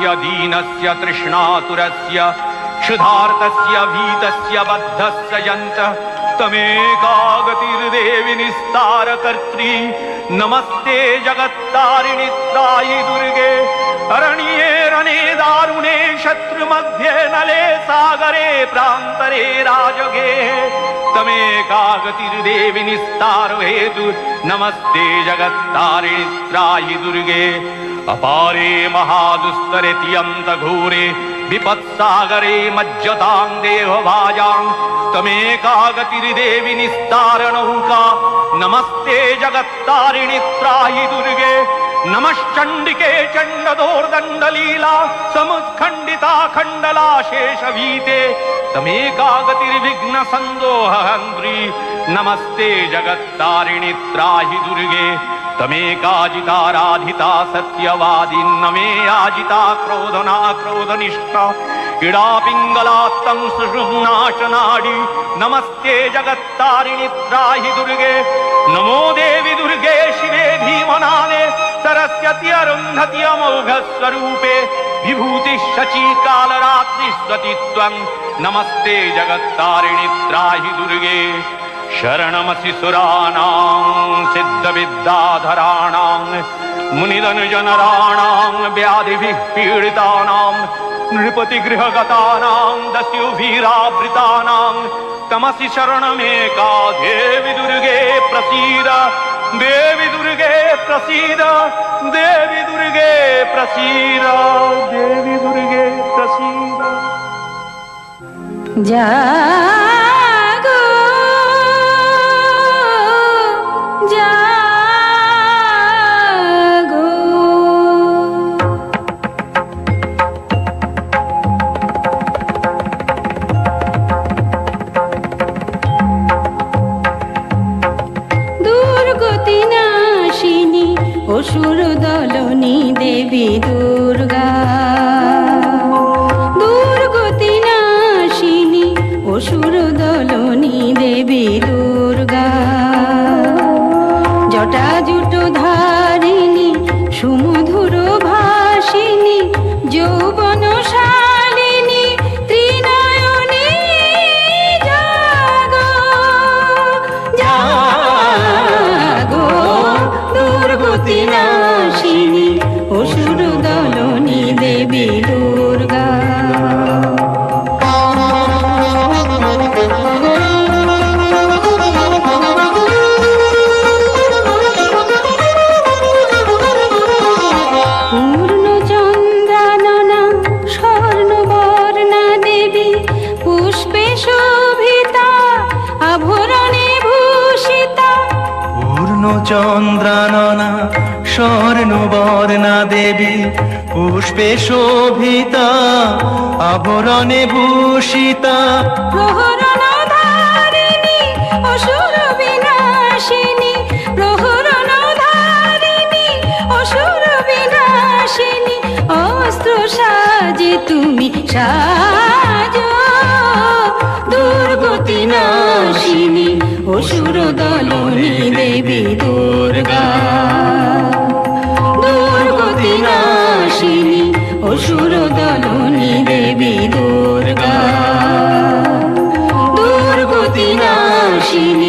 दीनस्य तृष्णातुरस्य क्षुधार्तस्य भीतस्य बद्धस्य यन्तः तमेकागतिर्देवि निस्तारकर्त्री। नमस्ते जगत्तारिणि त्रायि दुर्गे अरण्ये रणे दारुणे शत्रुमध्ये नले सागरे प्रान्तरे राजगे। तमेकागतिर्देवि निस्तार हेतु नमस्ते जगत्तारिणि त्रायि दुर्गे ಅಪಾರೇ ಮಹಾದುಸ್ತರಿತಿಯಂತಘೂರೆ ವಿಪತ್ಸಾಗರೇ ಮಜ್ಜತಾಂ ದೇಹಭಾಜಾಂ ತಮೇಕಾಗತಿರಿದೇವಿ ನಿಸ್ತಾರಣೌಕಾ, ನಮಸ್ತೆ ಜಗತ್ತಾರಿಣಿ ತ್ರಾಹಿ ದುರ್ಗೆ, ನಮಶ್ಚಂಡಿಕೆ ಚಂಡದೋರ್ದಂಡಲೀಲಾ ಸಮತ್ಖಂಡಿತಾ ಖಂಡಲಾಶೇಷವೀತೆ ತಮೇಕಾಗತಿರ್ವಿಘ್ನ ಸಂದೋಹ ಹಂದ್ರಿ, ನಮಸ್ತೆ ಜಗತ್ತಾರಿಣಿ ತ್ರಾಹಿ ದುರ್ಗೆ. तमेकाजिताराधिता सत्यवादिन्न मे याजिता क्रोधना क्रोधनिष्ठा। पिङ्गलात्तं सुषुम्नाशनाडि। नमस्ते जगत्तारिणि त्राहि दुर्गे। नमो देवि दुर्गे शिवे भीमनादे सरस्वति अरुन्धति अमोघस्वरूपे। विभूतिः शची कालरात्रिस्वति त्वं नमस्ते जगत्तारिणि त्राहि दुर्गे शरणमसि सुराणां सिद्धविद्याधराणां मुनिदनुजनराणां व्याधिभिः पीडितानां नृपतिगृहगतानां दस्युभिरावृतानां तमसि शरणमेका देवि दुर्गे प्रसीद देवि दुर्गे प्रसीद देवि दुर्गे प्रसीद देवि दुर्गे प्रसीद। জাগো অসুর দলনী দেবী দুর্গা পূর্ণচন্দ্রাননা স্বর্ণবর্ণা দেবী পুষ্পে শোভিতা আভরণে ভূষিতা। প্রহরণ ধারিণী অসুর অসুর দলনী দেবী দুর্গা। দুর্গতি নাশিনী অসুর দলনী দেবী দুর্গা। দুর্গতি নাশিনী